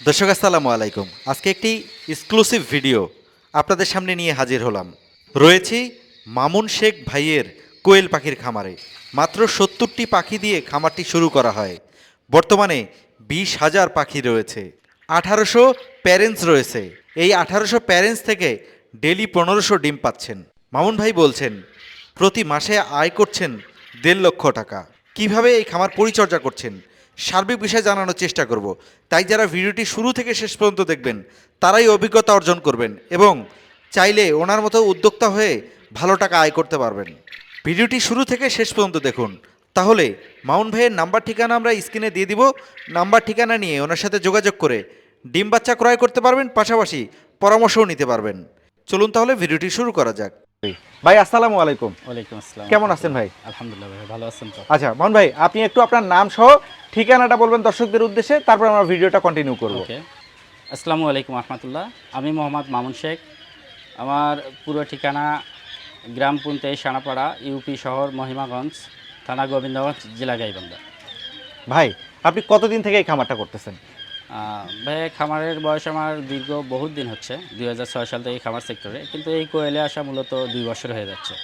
দর্শক, আসসালামু আলাইকুম। আজকে একটি এক্সক্লুসিভ ভিডিও আপনাদের সামনে নিয়ে হাজির হলাম। রয়েছি মামুন শেখ ভাইয়ের কোয়েল পাখির খামারে। মাত্র সত্তরটি পাখি দিয়ে খামারটি শুরু করা হয়। বর্তমানে বিশ হাজার পাখি রয়েছে। আঠারোশো প্যারেন্টস রয়েছে। এই আঠারোশো প্যারেন্টস থেকে ডেলি পনেরোশো ডিম পাচ্ছেন। মামুন ভাই বলছেন, প্রতি মাসে আয় করছেন দেড় লক্ষ টাকা। কীভাবে এই খামার পরিচর্যা করছেন? সার্বিক বিষয়ে জানানোর চেষ্টা করব। তাই যারা ভিডিওটি শুরু থেকে শেষ পর্যন্ত দেখবেন, তারাই অভিজ্ঞতা অর্জন করবেন এবং চাইলে ওনার মতো উদ্যোক্তা হয়ে ভালো টাকা আয় করতে পারবেন। ভিডিওটি শুরু থেকে শেষ পর্যন্ত দেখুন। তাহলে মাউন ভাইয়ের নাম্বার ঠিকানা আমরা স্ক্রিনে দিয়ে দিব। নাম্বার ঠিকানা নিয়ে ওনার সাথে যোগাযোগ করে ডিম বাচ্চা ক্রয় করতে পারবেন, পাশাপাশি পরামর্শও নিতে পারবেন। চলুন তাহলে ভিডিওটি শুরু করা যাক। ভাই আসসালামু আলাইকুম। ওয়ালাইকুম আসসালাম। কেমন আছেন ভাই? আলহামদুলিল্লাহ ভাই ভালো আছেন তো? আচ্ছা মোহন ভাই আপনি একটু আপনার নাম সহ ঠিকানাটা বলবেন দর্শকদের উদ্দেশ্যে তারপর আমরা ভিডিওটা কন্টিনিউ করব। ওকে। আসসালামু আলাইকুম রহমতুল্লাহ আমি মোহাম্মদ মামুন শেখ। আমার পুরো ঠিকানা গ্রাম পুনতেই সানাপাড়া ইউপি শহর মহিমাগঞ্জ থানা গোবিন্দগঞ্জ জেলা গাইবান্ধা। ভাই আপনি কতদিন থেকে এই খামারটা করতেছেন? আহ, ভাই খামারের বয়স আমার দীর্ঘ বহুত দিন হচ্ছে দু হাজার ছয় সাল থেকে এই খামার সেক্টরে কিন্তু এই কোয়েলে আসা মূলত দুই বছর হয়ে যাচ্ছে।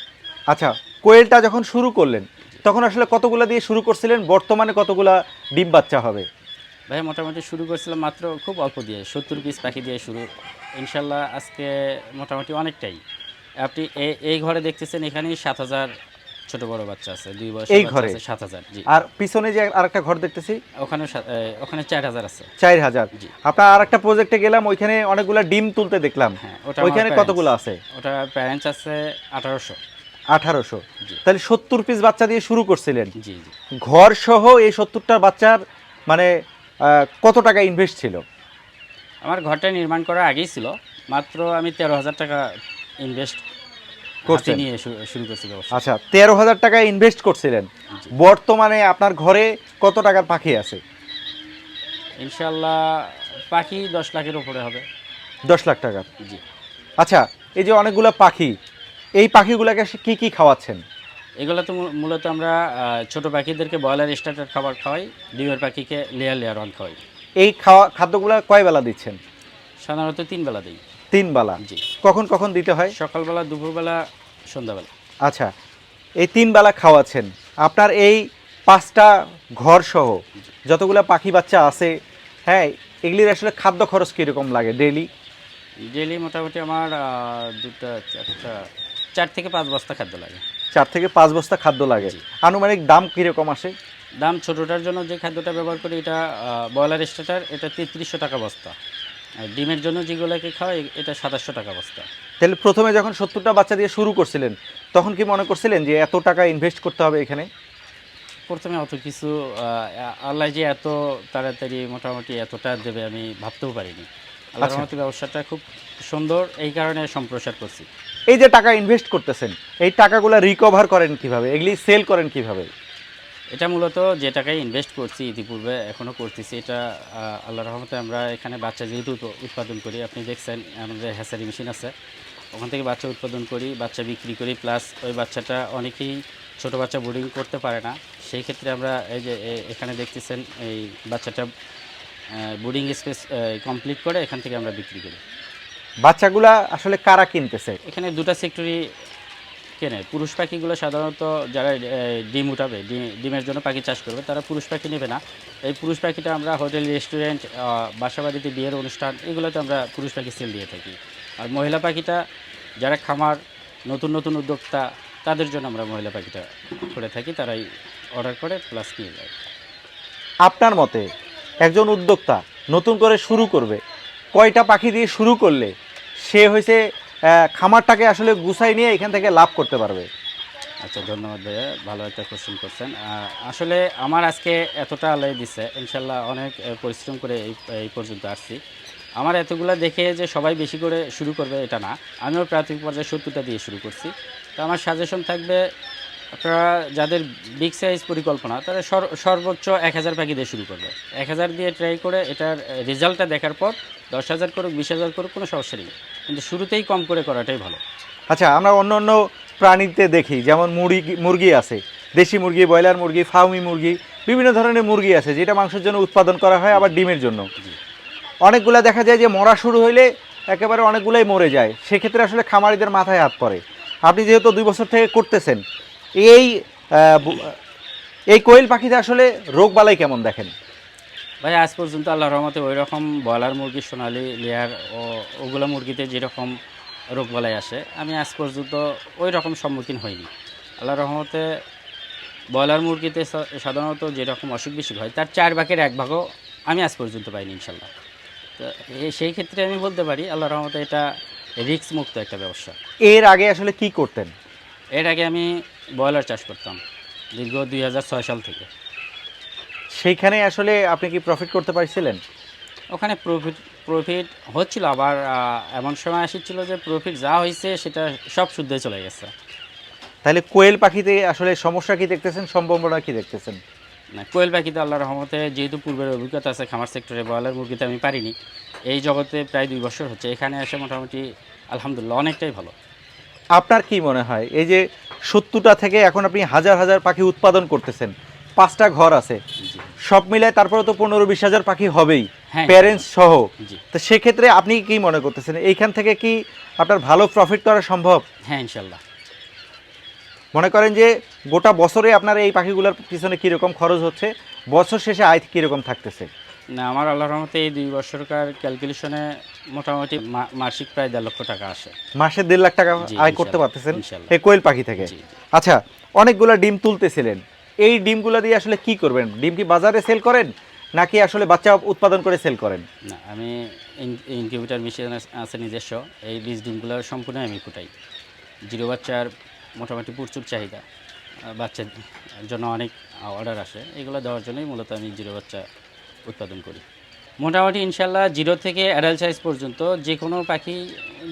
আচ্ছা কোয়েলটা যখন শুরু করলেন তখন আসলে কতগুলা দিয়ে শুরু করছিলেন? বর্তমানে কতগুলা ডিম বাচ্চা হবে? ভাই মোটামুটি শুরু করেছিলাম মাত্র খুব অল্প দিয়ে সত্তর পিস পাখি দিয়ে শুরু। ইনশাল্লাহ আজকে মোটামুটি অনেকটাই। আপনি এই ঘরে দেখতেছেন এখানেই সাত হাজার ছোট বড় বাচ্চা আছে দুই বছর এই ঘরে? সাত হাজার আর পিছনে যে আরেকটা ঘর দেখতেছি? ওখানে ওখানে চার হাজার আছে। চার হাজার। আপনার আর একটা প্রজেক্টে গেলাম ওইখানে অনেকগুলা ডিম তুলতে দেখলাম। হ্যাঁ ওইখানে কতগুলো আছে? ওটা প্যারেন্টস আছে আঠারোশো। আঠারোশো। তাহলে সত্তর পিস বাচ্চা দিয়ে শুরু করছিলেন। ঘর সহ এই সত্তরটা বাচ্চার মানে কত টাকা ইনভেস্ট ছিল? আমার ঘরটা নির্মাণ করার আগেই ছিল। মাত্র আমি তেরো হাজার টাকা ইনভেস্ট করছেন? নিয়ে শুরু করছি আচ্ছা তেরো হাজার টাকা ইনভেস্ট করছিলেন। বর্তমানে আপনার ঘরে কত টাকার পাখি আছে? ইনশাল্লাহ পাখি দশ লাখের উপরে হবে। দশ লাখ টাকার? জি। আচ্ছা এই যে অনেকগুলো পাখি এই পাখিগুলোকে কি কি খাওয়াচ্ছেন? এগুলো তো মূলত আমরা ছোট পাখিদেরকে ব্রয়লার স্টার্টার খাবার খাওয়াই ডিমের পাখিকে লেয়ার লেয়ার অন খাওয়াই। এই খাওয়া খাদ্যগুলো কয় বেলা দিচ্ছেন? সাধারণত তিন বেলা দিই। তিন বেলা। জি। কখন কখন দিতে হয়? সকালবেলা দুপুরবেলা সন্ধ্যাবেলা। আচ্ছা এই তিন বেলা খাওয়াচ্ছেন। আপনার এই পাঁচটা ঘর সহ যতগুলো পাখি বাচ্চা আছে হ্যাঁ এগুলির আসলে খাদ্য খরচ কীরকম লাগে ডেইলি? ডেলি মোটামুটি আমার দুটা চারটা চার থেকে পাঁচ বস্তা খাদ্য লাগে। চার থেকে পাঁচ বস্তা খাদ্য লাগে। আনুমানিক দাম কীরকম আসে? দাম ছোটোটার জন্য যে খাদ্যটা ব্যবহার করি এটা ব্রয়লার স্টার্টার এটা তেত্রিশশো টাকা বস্তা। ডিমের জন্য যেগুলোকে খাওয়াই এটা সাতাশশো টাকা বস্তা। তাহলে প্রথমে যখন সত্তরটা বাচ্চা দিয়ে শুরু করছিলেন তখন কি মনে করছিলেন যে এত টাকা ইনভেস্ট করতে হবে এখানে? প্রথমে অত কিছু আল্লাহ যে এত তাড়াতাড়ি মোটামুটি এতটা দেবে আমি ভাবতেও পারিনি। আল্লাহর আচ্ছা। রহমতে ব্যবসাটা খুব সুন্দর এই কারণে সম্প্রসার করছি। এই যে টাকা ইনভেস্ট করতেছেন এই টাকাগুলো রিকভার করেন কীভাবে? এগুলি সেল করেন কীভাবে? এটা মূলত যে টাকায় ইনভেস্ট করছি ইতিপূর্বে এখনও করতেছি এটা আহ, আল্লাহর রহমতে আমরা এখানে বাচ্চা যেহেতু উৎপাদন করি আপনি দেখছেন আমাদের হ্যাসারি মেশিন আছে ওখান থেকে বাচ্চা উৎপাদন করি বাচ্চা বিক্রি করি প্লাস ওই বাচ্চাটা অনেকেই ছোট বাচ্চা বোর্ডিং করতে পারে না সেই ক্ষেত্রে আমরা এই যে এখানে দেখতেছেন এই বাচ্চাটা বোর্ডিং স্পেস কমপ্লিট করে এখান থেকে আমরা বিক্রি করি। বাচ্চাগুলা আসলে কারা কিনতেছে? এখানে দুটা সেক্টরি কেনে পুরুষ পাখিগুলো সাধারণত যারা ডিম উঠাবে ডিমের জন্য পাখি চাষ করবে, তারা পুরুষ পাখি নেবে না। এই পুরুষ পাখিটা আমরা হোটেল, রেস্টুরেন্ট বাসাবাড়িতে বিয়ের অনুষ্ঠান, এগুলোতে আমরা পুরুষ পাখি সেল দিয়ে থাকি। আর মহিলা পাখিটা যারা খামার, নতুন নতুন উদ্যোক্তা, তাদের জন্য আমরা মহিলা পাখিটা করে থাকি, তারাই অর্ডার করে, প্লাস নিয়ে যায়। আপনার মতে একজন উদ্যোক্তা নতুন করে শুরু করবে, কয়টা পাখি দিয়ে শুরু করলে সে হয়েছে খামারটাকে আসলে গুছাই নিয়ে এখান থেকে লাভ করতে পারবে। আচ্ছা ধন্যবাদ ভাইয়া। ভালো একটা কোশ্চেন করছেন। আসলে আমার আজকে এতটা আলাই দিছে, ইনশাল্লাহ অনেক পরিশ্রম করে এই এই পর্যন্ত আসছি। আমার এতগুলো দেখে যে সবাই বেশি করে শুরু করবে এটা না। আমিও প্রাথমিক পর্যায়ে সত্তরটা দিয়ে শুরু করছি। তো আমার সাজেশন থাকবে আপনারা যাদের বিগ সাইজ পরিকল্পনা তারা সর- সর্বোচ্চ এক হাজার পাখি দিয়ে শুরু করবে। এক হাজার দিয়ে ট্রাই করে এটার রেজাল্টটা দেখার পর দশ হাজার করুক বিশ হাজার করুক কোনো সমস্যা নেই। কিন্তু শুরুতেই কম করে করাটাই ভালো। আচ্ছা আমরা অন্য অন্য প্রাণীতে দেখি যেমন মুরগি মুরগি আছে দেশি মুরগি ব্রয়লার মুরগি ফার্মি মুরগি বিভিন্ন ধরনের মুরগি আছে যেটা মাংসের জন্য উৎপাদন করা হয় আবার ডিমের জন্য। অনেকগুলা দেখা যায় যে মরা শুরু হইলে একেবারে অনেকগুলাই মরে যায়। সেক্ষেত্রে আসলে খামারিদের মাথায় হাত পড়ে। আপনি যেহেতু দুই বছর থেকে করতেছেন এই এই কোয়েল পাখিতে আসলে রোগ বালাই কেমন দেখেন? ভাই আজ পর্যন্ত আল্লাহ রহমতে ওই রকম ব্রয়লার মুরগি সোনালি লেয়ার ও ওগুলো মুরগিতে যেরকম রোগবালাই আসে আমি আজ পর্যন্ত ওই রকম সম্মুখীন হইনি। আল্লাহ রহমতে ব্রয়লার মুরগিতে সাধারণত যেরকম অসুখ বিসুখ হয় তার চার ভাগের এক ভাগও আমি আজ পর্যন্ত পাইনি ইনশাল্লাহ। তো সেই ক্ষেত্রে আমি বলতে পারি আল্লাহ রহমতে এটা রিস্ক মুক্ত একটা ব্যবসা। এর আগে আসলে কি করতেন? এর আগে আমি ব্রয়লার চাষ করতাম দীর্ঘ দুই হাজার ছয় সাল থেকে। সেইখানে আসলে আপনি কি প্রফিট করতে পারছিলেন? ওখানে প্রফিট প্রফিট হচ্ছিল আবার এমন সময় আসছিল যে প্রফিট যা হয়েছে সেটা সব শুদ্ধ চলে গেছে। তাহলে কোয়েল পাখিতে আসলে সমস্যা কি দেখতেছেন সম্ভাবনা কি দেখতেছেন? না কোয়েল পাখিতে আল্লাহ রহমতে যেহেতু পূর্বের অভিজ্ঞতা আছে খামার সেক্টরে ব্রয়লার মুরগিতে আমি পারিনি। এই জগতে প্রায় দুই বছর হচ্ছে এখানে এসে মোটামুটি আলহামদুলিল্লাহ অনেকটাই ভালো। আপনার কি মনে হয়? এই যে সত্তরটা থেকে এখন আপনি হাজার হাজার পাখি উৎপাদন করতেছেন পাঁচটা ঘর আছে সব মিলায় তারপরে তো পনেরো বিশ হাজার পাখি হবেই। প্যারেন্টস সহ। তো সেক্ষেত্রে আপনি কি মনে করতেছেন? এইখান থেকে কি আপনার ভালো প্রফিট করা সম্ভব? হ্যাঁ ইনশাল্লাহ। মনে করেন যে গোটা বছরে আপনার এই পাখিগুলোর পিছনে কীরকম খরচ হচ্ছে? বছর শেষে আয় কীরকম থাকতেছে? না আমার আল্লাহ রহমতে এই দুই বছরকার ক্যালকুলেশনে মোটামুটি মাসিক প্রায় দেড় লক্ষ টাকা আসে। মাসে দেড় লাখ টাকা আয় করতে পারতেছেন। এই কোয়েল পাখি থেকে। আচ্ছা অনেকগুলো ডিম তুলতেছিলেন। এই ডিমগুলো দিয়ে আসলে কি করবেন? ডিম কি বাজারে সেল করেন নাকি আসলে বাচ্চা উৎপাদন করে সেল করেন? না আমি ইনকিউবেটার মেশিন আছে নিজস্ব। এই বীজ ডিমগুলো সম্পূর্ণ আমি ফুটাই জিরো বাচ্চার মোটামুটি প্রচুর চাহিদা। বাচ্চার জন্য অনেক অর্ডার আসে। এগুলো দেওয়ার জন্যই মূলত আমি জিরো বাচ্চা উৎপাদন করি। মোটামুটি ইনশাল্লাহ জিরো থেকে অ্যাডাল্ট সাইজ পর্যন্ত যে কোনো পাখি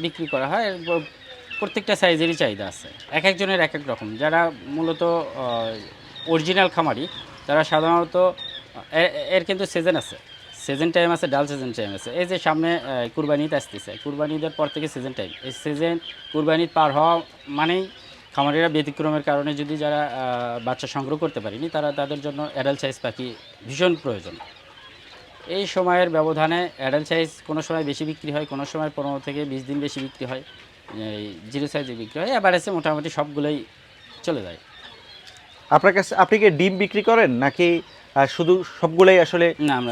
বিক্রি করা হয়। প্রত্যেকটা সাইজেরই চাহিদা আছে। এক একজনের এক এক রকম। যারা মূলত অরিজিনাল খামারি, তারা সাধারণত এর কিন্তু সিজন আছে। সিজন টাইম আছে, ডাল সিজন টাইম আছে। এই যে সামনে কুরবানি ঈদ আসতেছে। কুরবানি ঈদের পর থেকে সিজন টাইম এই সিজন কুরবানি পার হওয়া মানেই খামারিরা ব্যতিক্রমের কারণে যদি যারা বাচ্চা সংগ্রহ করতে পারেনি, তারা তাদের জন্য অ্যাডাল্ট সাইজ পাখি ভীষণ প্রয়োজন। এই সময়ের ব্যবধানে অ্যাডাল্ট সাইজ কোনো সময় বেশি বিক্রি হয় কোনো সময় পনেরো থেকে বিশ দিন বেশি বিক্রি হয়। এই জিরো সাইজে বিক্রি হয়। এবার এসে মোটামুটি সবগুলোই চলে যায়। আপনার কাছে আপনি কি ডিম বিক্রি করেন নাকি শুধু সবগুলোই আসলে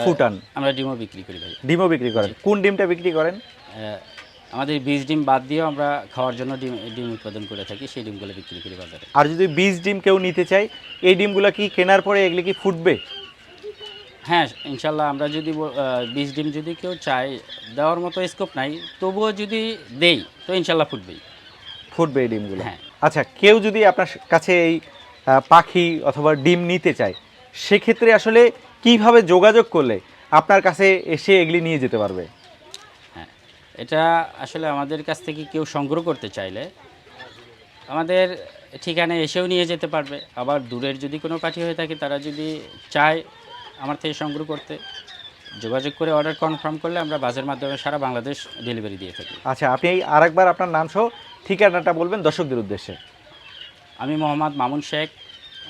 ফুটান? আমরা ডিমও বিক্রি করি ভাই। ডিমও বিক্রি করেন। কোন ডিমটা বিক্রি করেন? আমাদের বীজ ডিম বাদ দিয়েও আমরা খাওয়ার জন্য ডিম ডিম উৎপাদন করে থাকি সেই ডিমগুলো বিক্রি করি বাজারে। আর যদি বীজ ডিম কেউ নিতে চায় এই ডিমগুলো কি কেনার পরে এগুলি কি ফুটবে? হ্যাঁ ইনশাল্লাহ আমরা যদি ব- আহ, বীজ ডিম যদি কেউ চায় দেওয়ার মতো স্কোপ নাই তবুও যদি দেই তো ইনশাল্লাহ ফুটবেই। ফুটবে এই ডিমগুলো? হ্যাঁ। আচ্ছা কেউ যদি আপনার কাছে এই পাখি অথবা ডিম নিতে চায় সেক্ষেত্রে আসলে কীভাবে যোগাযোগ করলে আপনার কাছে এসে এগুলি নিয়ে যেতে পারবে? হ্যাঁ এটা আসলে আমাদের কাছ থেকে কেউ সংগ্রহ করতে চাইলে আমাদের ঠিকানায় এসেও নিয়ে যেতে পারবে। আবার দূরের যদি কোনো পার্টি হয়ে থাকে তারা যদি চায় আমার থেকে সংগ্রহ করতে। যোগাযোগ করে অর্ডার কনফার্ম করলে আমরা বাসের মাধ্যমে সারা বাংলাদেশ ডেলিভারি দিয়ে থাকি। আচ্ছা আপনি এই আরেকবার আপনার নাম সহ ঠিকানাটা বলবেন দর্শকদের উদ্দেশ্যে। আমি মোহাম্মদ মামুন শেখ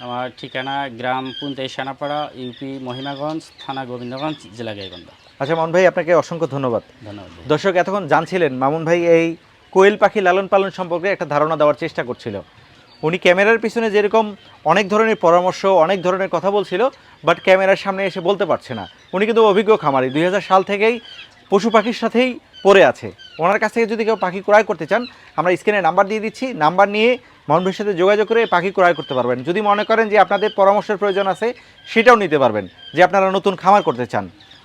আমার ঠিকানা গ্রাম পুন্তাই সানাপাড়া ইউপি মহিমাগঞ্জ থানা গোবিন্দগঞ্জ জেলা গাইবান্ধা। আচ্ছা মামুন ভাই আপনাকে অসংখ্য ধন্যবাদ। ধন্যবাদ। দর্শক এতক্ষণ জানছিলেন মামুন ভাই এই কোয়েল পাখি লালন পালন সম্পর্কে একটা ধারণা দেওয়ার চেষ্টা করছিল। উনি ক্যামেরার পিছনে যেরকম অনেক ধরনের পরামর্শ, অনেক ধরনের কথা বলছিল বাট ক্যামেরার সামনে এসে বলতে পারছে না। উনি কিন্তু অভিজ্ঞ খামারি, দুই হাজার সাল থেকেই পশু পাখির সাথেই পড়ে আছে। ওনার কাছ থেকে যদি কেউ পাখি ক্রয় করতে চান, আমরা স্ক্রিনে নাম্বার দিয়ে দিচ্ছি। নাম্বার নিয়ে মামুন ভাইয়ের সাথে যোগাযোগ করে পাখি ক্রয় করতে পারবেন। যদি মনে করেন যে আপনাদের পরামর্শের প্রয়োজন আছে, সেটাও নিতে পারবেন, যে আপনারা নতুন খামার করতে চান।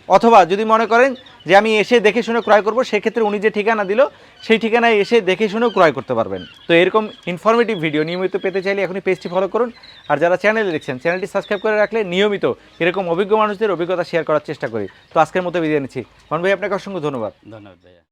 অথবা যদি মনে করেন যে আমি এসে দেখে শুনে ক্রয় করব, সেক্ষেত্রে উনি যে ঠিকানা দিল, সেই ঠিকানায় এসে দেখে শুনেও ক্রয় করতে পারবেন। তো এরকম ইনফরমেটিভ ভিডিও নিয়মিত পেতে চাইলে এখনই পেজটি ফলো করুন। আর যারা চ্যানেলে দেখছেন চ্যানেলটি সাবস্ক্রাইব করে রাখলে নিয়মিত এরকম অভিজ্ঞ মানুষদের অভিজ্ঞতা শেয়ার করার চেষ্টা করি। তো আজকের মতো বিদায় নিচ্ছি। মন ভাই, আপনাকে অসংখ্য ধন্যবাদ। ধন্যবাদ